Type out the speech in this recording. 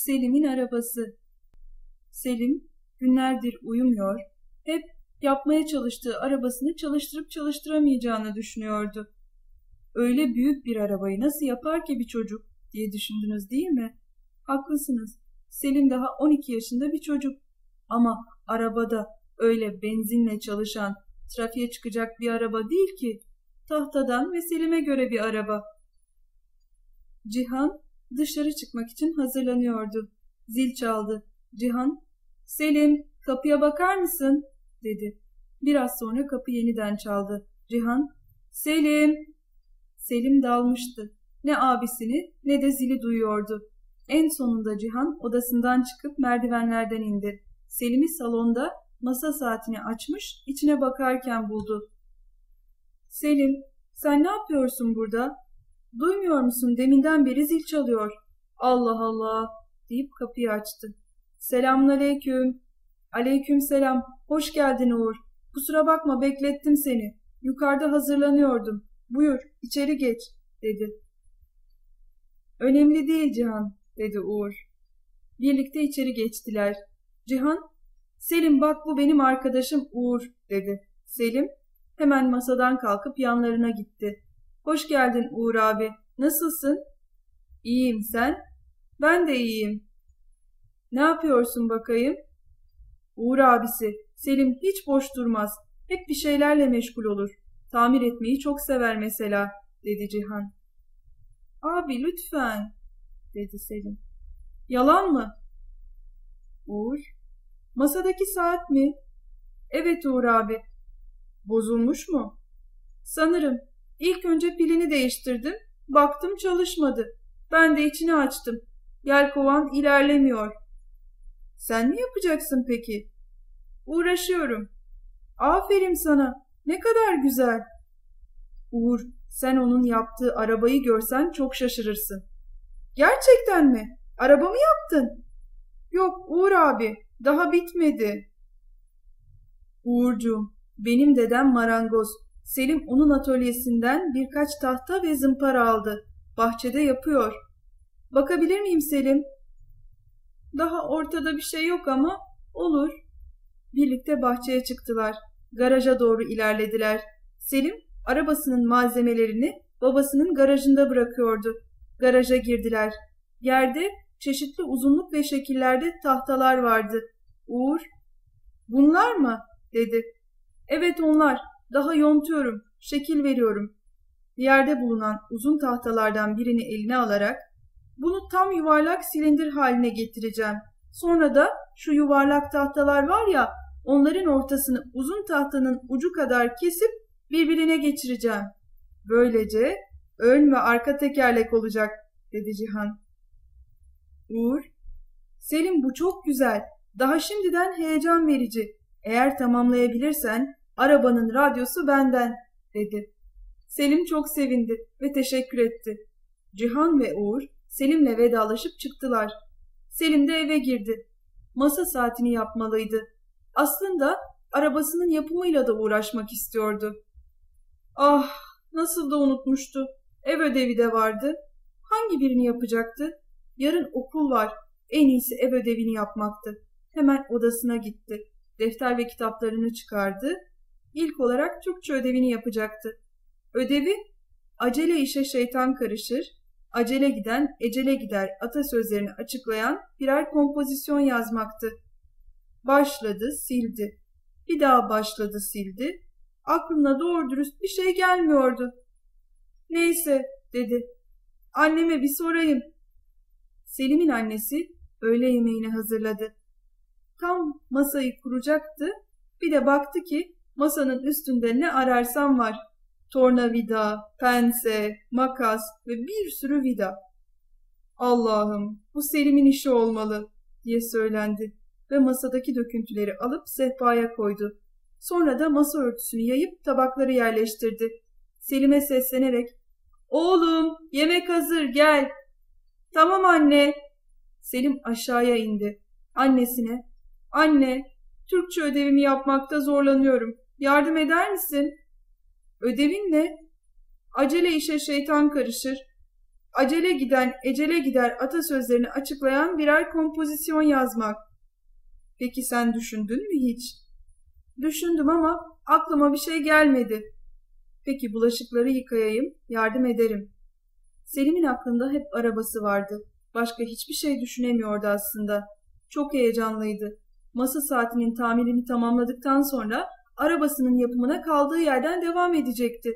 Selim'in arabası. Selim günlerdir uyumuyor, hep yapmaya çalıştığı arabasını çalıştırıp çalıştıramayacağını düşünüyordu. Öyle büyük bir arabayı nasıl yapar ki bir çocuk diye düşündünüz değil mi? Haklısınız. Selim daha 12 yaşında bir çocuk. Ama arabada öyle benzinle çalışan, trafiğe çıkacak bir araba değil ki. Tahtadan ve Selim'e göre bir araba. Cihan dışarı çıkmak için hazırlanıyordu. Zil çaldı. Cihan, Selim kapıya bakar mısın? dedi. Biraz sonra kapı yeniden çaldı. Cihan, Selim. Selim dalmıştı. Ne abisini ne de zili duyuyordu. En sonunda Cihan odasından çıkıp merdivenlerden indi. Selim'i salonda masa saatini açmış, içine bakarken buldu. Selim, sen ne yapıyorsun burada? Duymuyor musun deminden beri zil çalıyor. Allah Allah deyip kapıyı açtı. Selamun aleyküm. Aleyküm selam. Hoş geldin Uğur. Kusura bakma beklettim seni. Yukarıda hazırlanıyordum. Buyur içeri geç dedi. Önemli değil Cihan dedi Uğur. Birlikte içeri geçtiler. Cihan, Selim bak bu benim arkadaşım Uğur dedi. Selim hemen masadan kalkıp yanlarına gitti. Hoş geldin Uğur abi. Nasılsın? İyiyim sen? Ben de iyiyim. Ne yapıyorsun bakayım? Uğur abisi, Selim hiç boş durmaz. Hep bir şeylerle meşgul olur. Tamir etmeyi çok sever mesela, dedi Cihan. Abi lütfen, dedi Selim. Yalan mı? Uğur, masadaki saat mi? Evet Uğur abi. Bozulmuş mu? Sanırım. İlk önce pilini değiştirdim. Baktım çalışmadı. Ben de içini açtım. Yelkovan ilerlemiyor. Sen ne yapacaksın peki? Uğraşıyorum. Aferin sana. Ne kadar güzel. Uğur, sen onun yaptığı arabayı görsen çok şaşırırsın. Gerçekten mi? Araba mı yaptın? Yok Uğur abi, daha bitmedi. Uğurcuğum, benim dedem marangoz. Selim onun atölyesinden birkaç tahta ve zımpara aldı. Bahçede yapıyor. Bakabilir miyim Selim? Daha ortada bir şey yok ama olur. Birlikte bahçeye çıktılar. Garaja doğru ilerlediler. Selim arabasının malzemelerini babasının garajında bırakıyordu. Garaja girdiler. Yerde çeşitli uzunluk ve şekillerde tahtalar vardı. Uğur, bunlar mı? dedi. Evet onlar. Daha yontuyorum, şekil veriyorum. Yerde bulunan uzun tahtalardan birini eline alarak bunu tam yuvarlak silindir haline getireceğim. Sonra da şu yuvarlak tahtalar var ya onların ortasını uzun tahtanın ucu kadar kesip birbirine geçireceğim. Böylece ön ve arka tekerlek olacak dedi Cihan. Uğur, Selim bu çok güzel. Daha şimdiden heyecan verici. Eğer tamamlayabilirsen arabanın radyosu benden dedi. Selim çok sevindi ve teşekkür etti. Cihan ve Uğur Selim'le vedalaşıp çıktılar. Selim de eve girdi. Masa saatini yapmalıydı. Aslında arabasının yapımıyla da uğraşmak istiyordu. Ah nasıl da unutmuştu. Ev ödevi de vardı. Hangi birini yapacaktı? Yarın okul var. En iyisi ev ödevini yapmaktı. Hemen odasına gitti. Defter ve kitaplarını çıkardı. İlk olarak Türkçe ödevini yapacaktı. Ödevi acele işe şeytan karışır, acele giden ecele gider atasözlerini açıklayan birer kompozisyon yazmaktı. Başladı, sildi. Bir daha başladı, sildi. Aklına doğru dürüst bir şey gelmiyordu. Neyse, dedi. Anneme bir sorayım. Selim'in annesi öğle yemeğini hazırladı. Tam masayı kuracaktı. Bir de baktı ki masanın üstünde ne ararsam var tornavida, pense, makas ve bir sürü vida. Allah'ım bu Selim'in işi olmalı diye söylendi ve masadaki döküntüleri alıp sehpaya koydu. Sonra da masa örtüsünü yayıp tabakları yerleştirdi. Selim'e seslenerek ''Oğlum yemek hazır gel.'' ''Tamam anne.'' Selim aşağıya indi. Annesine ''Anne, Türkçe ödevimi yapmakta zorlanıyorum. Yardım eder misin?'' Ödevin ne? Acele işe şeytan karışır. acele giden ecele gider atasözlerini açıklayan birer kompozisyon yazmak. Peki sen düşündün mü hiç? Düşündüm ama aklıma bir şey gelmedi. Peki bulaşıkları yıkayayım, yardım ederim. Selim'in aklında hep arabası vardı. Başka hiçbir şey düşünemiyordu aslında. Çok heyecanlıydı. Masa saatinin tamirini tamamladıktan sonra arabasının yapımına kaldığı yerden devam edecekti.